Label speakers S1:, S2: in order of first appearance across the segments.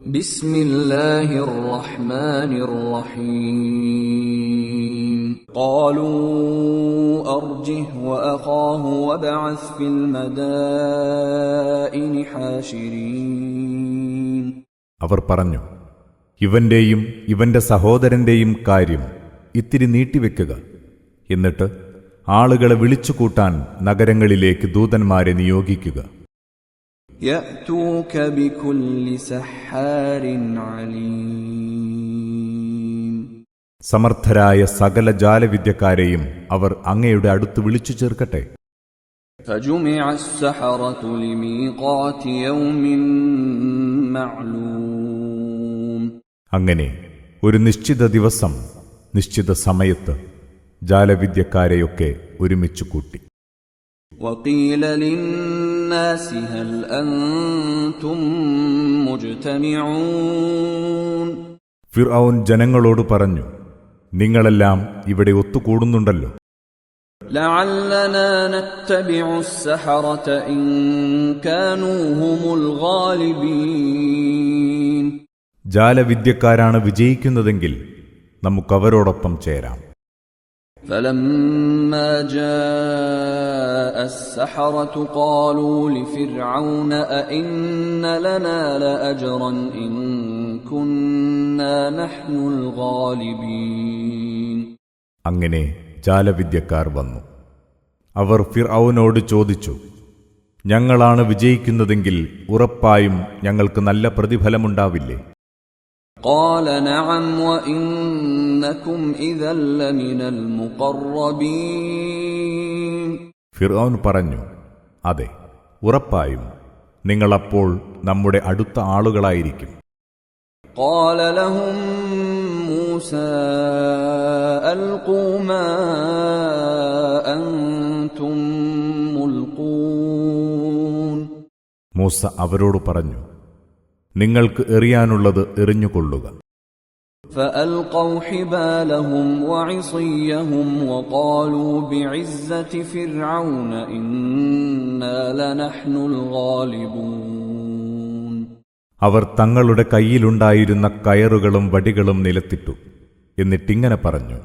S1: بسم الله الرحمن الرحيم قالوا أرجه وأخاه وابعث في المدائن حاشرين
S2: അവർ പറഞ്ഞു ഇവന്റെയും ഇവന്റെ സഹോദരന്റെയും കാര്യം ഇത്തിരി നീട്ടിവെക്കുക എന്നിട്ട് ആളുകളെ വിളിച്ചുകൂട്ടാൻ നഗരങ്ങളിലേക്ക് ദൂതന്മാരെ നിയോഗിക്കുക
S1: يأتوك بكل سحار عليم
S2: സമർത്ഥരായ സകല ജാലവിദ്യക്കാരെയും അവർ അങ്ങയുടെ അടുത്ത് വിളിച്ചു ചേർക്കട്ടെ
S1: فجمع السحرة لميقات يوم معلوم
S2: അങ്ങനെ ഒരു നിശ്ചിത ദിവസം നിശ്ചിത സമയത്ത് ജാലവിദ്യക്കാരെയൊക്കെ ഒരുമിച്ചു കൂട്ടി
S1: وقيل للناس هل أنتم مجتمعون
S2: ഫിർഔൻ ജനങ്ങളോട് പറഞ്ഞു നിങ്ങളെല്ലാം ഇവിടെ ഒത്തുകൂടുന്നുണ്ടല്ലോ
S1: لعلنا نتبع السحرة إن كانوا هم الغالبين
S2: ജാലവിദ്യക്കാരാണ് വിജയിക്കുന്നതെങ്കിൽ നമുക്കവരോടൊപ്പം ചേരാം
S1: فلما جاء السحرة قالوا لفرعون أئن لنا لأجرا إن كنا نحن الغالبين
S2: അങ്ങനെ ജാലവിദ്യക്കാർ വന്നു അവർ ഫിർഔനോട് ചോദിച്ചു ഞങ്ങളാണ് വിജയിക്കുന്നതെങ്കിൽ ഉറപ്പായും ഞങ്ങൾക്ക് നല്ല പ്രതിഫലമുണ്ടാവില്ലേ
S1: قال نعم وإنكم إذا لمن المقربين
S2: ഫിർഔൻ പറഞ്ഞു അതെ ഉറപ്പായും നിങ്ങളപ്പോൾ നമ്മുടെ അടുത്ത ആളുകളായിരിക്കും. മൂസ അവരോട് പറഞ്ഞു നിങ്ങൾക്ക് എറിയാനുള്ളത് എറിഞ്ഞുകൊള്ളുക.
S1: فألقوا حبالهم وعصيهم وقالوا بعزة فرعون إنا لنحن الغالبون
S2: അവർ തങ്ങളുടെ കയ്യിലുണ്ടായിരുന്ന കയറുകളും വടികളും നിലത്തിട്ടു എന്നിട്ടിങ്ങനെ പറഞ്ഞു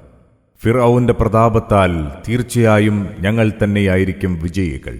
S2: ഫിർഔന്റെ പ്രതാപത്താൽ തീർച്ചയായും ഞങ്ങൾ തന്നെയായിരിക്കും വിജയികൾ